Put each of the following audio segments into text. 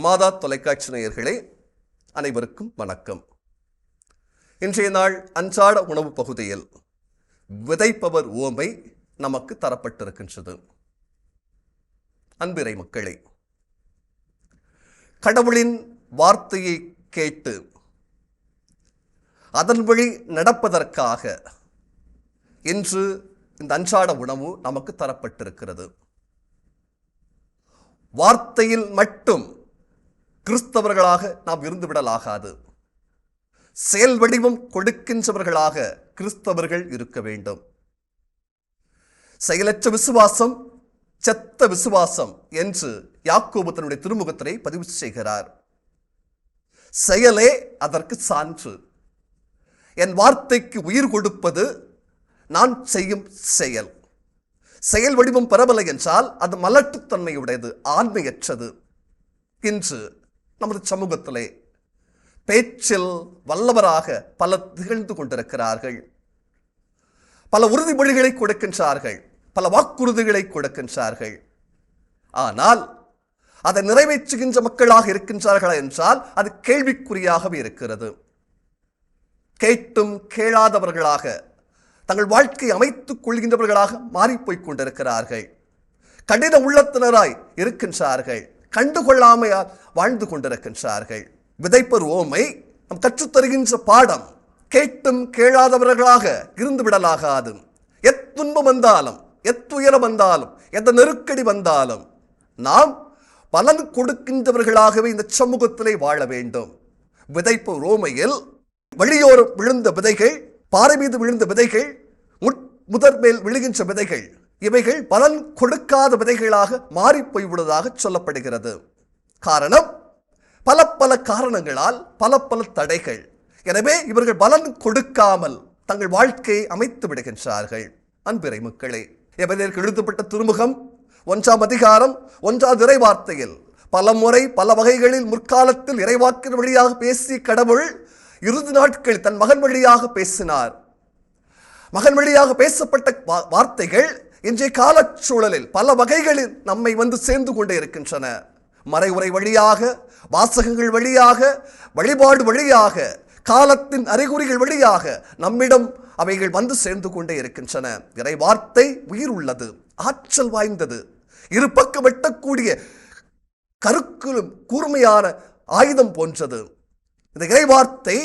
மாதா தொலைக்காட்சி நேயர்களே அனைவருக்கும் வணக்கம். இன்றைய நாள் அன்றாட உணவு பகுதியில் விதைப்பவர் ஓமை நமக்கு தரப்பட்டிருக்கின்றது. அன்பிறை மக்களே கடவுளின் வார்த்தையை கேட்டு அதன் வழி நடப்பதற்காக இன்று இந்த அன்றாட உணவு நமக்கு தரப்பட்டிருக்கிறது. வார்த்தையில் மட்டும் கிறிஸ்தவர்களாக நாம் இருந்துவிடலாகாது. செயல் வடிவம் கொடுக்கின்றவர்களாக கிறிஸ்தவர்கள் இருக்க வேண்டும். செயலற்ற விசுவாசம் செத்த விசுவாசம் என்று யாக்கோபு தன்னுடைய திருமுகத்தினை பதிவு செய்கிறார். செயலே அதற்கு சான்று. என் வார்த்தைக்கு உயிர் கொடுப்பது நான் செய்யும் செயல். செயல் வடிவம் பெறவில்லை என்றால் அது மலட்டுத்தன்மையுடையது ஆண்மையற்றது. இன்று நமது சமூகத்திலே பேச்சில் வல்லவராக பல திகழ்ந்து கொண்டிருக்கிறார்கள். பல உறுதிமொழிகளை கொடுக்கின்றார்கள். பல வாக்குறுதிகளை கொடுக்கின்றார்கள். ஆனால் அதை நிறைவேற்றுகின்ற மக்களாக இருக்கின்றார்களா என்றால் அது கேள்விக்குறியாகவே இருக்கிறது. கேட்டும் கேளாதவர்களாக தங்கள் வாழ்க்கை அமைத்துக் கொள்கின்றவர்களாக மாறிப்போய்க் கொண்டிருக்கிறார்கள். கடின உள்ளத்தினராய் இருக்கின்றார்கள். கண்டுகொள்ளாமையால் வாழ்ந்து கொண்டிருக்கின்றார்கள். விதைப்பர் ஓமை நம் கற்றுத்தருகின்ற பாடம் கேட்டும் கேளாதவர்களாக இருந்து விடலாகாது எத்துன்பம் வந்தாலும் எத்துயரம் வந்தாலும் எந்த நெருக்கடி வந்தாலும் நாம் பலன் கொடுக்கின்றவர்களாகவே இந்த சமூகத்திலே வாழ வேண்டும். விதைப்பு ரோமையில் வழியோரம் விழுந்த விதைகள் பாறை மீது விழுந்த விதைகள் முட்- முதற் மேல் விழுகின்ற விதைகள் இவைகள் பலன் கொடுக்காத விதைகளாக மாறிப் சொல்லப்படுகிறது. காரணம் பல பல காரணங்களால் பல பல தடைகள். எனவே இவர்கள் பலன் கொடுக்காமல் தங்கள் வாழ்க்கையை அமைத்து விடுகின்றார்கள். அன்பிறை மக்களே எவரேற்கு எழுதப்பட்ட திருமுகம் ஒன்றாம் அதிகாரம் ஒன்றாவது இறைவார்த்தையில் பல முறை பல வகைகளில் முற்காலத்தில் இறைவாக்கின் வழியாக பேசிய கடவுள் இறுதி நாட்களில் தன் மகன் வழியாக பேசினார். மகன் வழியாக பேசப்பட்ட வார்த்தைகள் இன்றைய காலச்சூழலில் பல வகைகளில் நம்மை வந்து சேர்ந்து கொண்டே இருக்கின்றன. மறைவுரை வழியாக வாசகங்கள் வழியாக வழிபாடு வழியாக காலத்தின் அறிகுறிகள் வழியாக நம்மிடம் அவைகள் வந்து சேர்ந்து கொண்டே இருக்கின்றன. இறை வார்த்தை உயிர் உள்ளது ஆற்றல் வாய்ந்தது. இரு பக்கம் வெட்டக்கூடிய கருக்குலும் கூர்மையான ஆயுதம் போன்றது. இந்த இறைவார்த்தை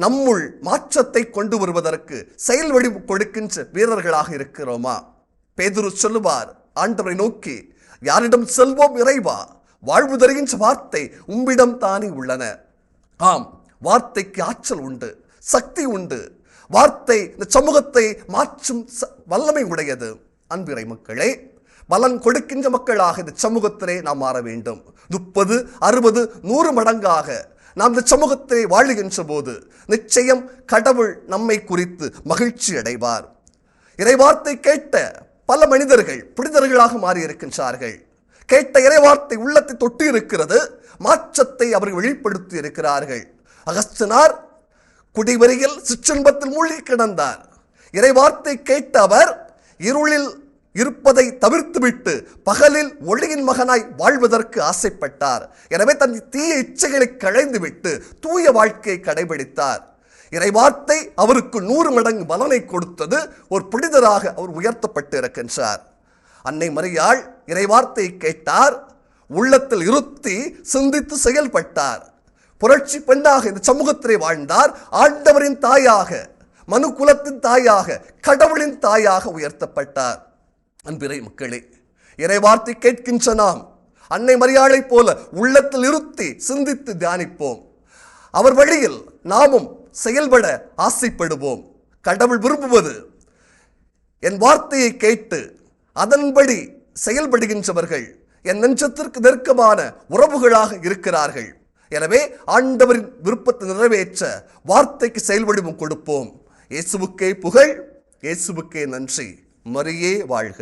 நம்முள் மாற்றத்தை கொண்டு வருவதற்கு செயல் வடிவு கொடுக்கின்ற வீரர்களாக இருக்கிறோமா? பேதுரு சொல்லுவார் ஆண்டவரை நோக்கி யாரிடம் செல்வோம் இறைவா வாழ்வு தருகின்ற வார்த்தை உம்மிடம் தானே உள்ளன. ஆம் வார்த்தைக்கு ஆற்றல் உண்டு சக்தி உண்டு. வார்த்தை இந்த சமூகத்தை மாற்றும் ச- வல்லமை உடையது. அன்பிறை மக்களே பலன் கொடுக்கின்ற மக்களாக இந்த சமூகத்திலே நாம் மாற வேண்டும். முப்பது அறுபது நூறு மடங்காக நாம் இந்த சமூகத்திலே வாழுகின்ற போது நிச்சயம் கடவுள் நம்மை குறித்து மகிழ்ச்சி அடைவார். இறைவார்த்தை கேட்ட பல மனிதர்கள் புனிதர்களாக மாறியிருக்கின்றார்கள். கேட்ட இறைவார்த்தை உள்ளத்தை தொட்டு இருக்கிறது மாற்றத்தை அவர்கள் வெளிப்படுத்தி இருக்கிறார்கள். அகஸ்தனார் குடிவரியில் சிற்றின்பத்தில் மூழ்கி கிடந்தார். இறைவார்த்தை கேட்ட அவர் இருளில் இருப்பதை தவிர்த்துவிட்டு பகலில் ஒளியின் மகனாய் வாழ்வதற்கு ஆசைப்பட்டார். எனவே தன் தீய இச்சைகளை களைந்துவிட்டு தூய வாழ்க்கையை கடைபிடித்தார். இறைவார்த்தை அவருக்கு நூறு மடங்கு பலனை கொடுத்தது ஒரு புனிதராக அவர் உயர்த்தப்பட்டு இருக்கின்றார் அன்னை மரியாள் இறைவார்த்தையை கேட்டார். உள்ளத்தில் இருத்தி சிந்தித்து செயல்பட்டார். புரட்சி பெண்ணாக இந்த சமூகத்திலே வாழ்ந்தார். ஆண்டவரின் தாயாக மனு குலத்தின் தாயாக கடவுளின் தாயாக உயர்த்தப்பட்டார். அன்பிறை மக்களே இறைவார்த்தை கேட்கின்ற நாம் அன்னை மரியாளைப் போல உள்ளத்தில் இருத்தி சிந்தித்து தியானிப்போம். அவர் வழியில் நாமும் செயல்பட ஆசைப்படுவோம். கடவுள் விரும்புவது என் வார்த்தையை கேட்டு அதன்படி செயல்படுகின்றவர்கள் என் நெஞ்சத்திற்கு நெருக்கமான உறவுகளாக இருக்கிறார்கள். எனவே ஆண்டவரின் விருப்பத்தை நிறைவேற்ற வார்த்தைக்கு செயல்வடிவம் கொடுப்போம். இயேசுவுக்கே புகழ் இயேசுவுக்கே நன்றி. மரியே வாழ்க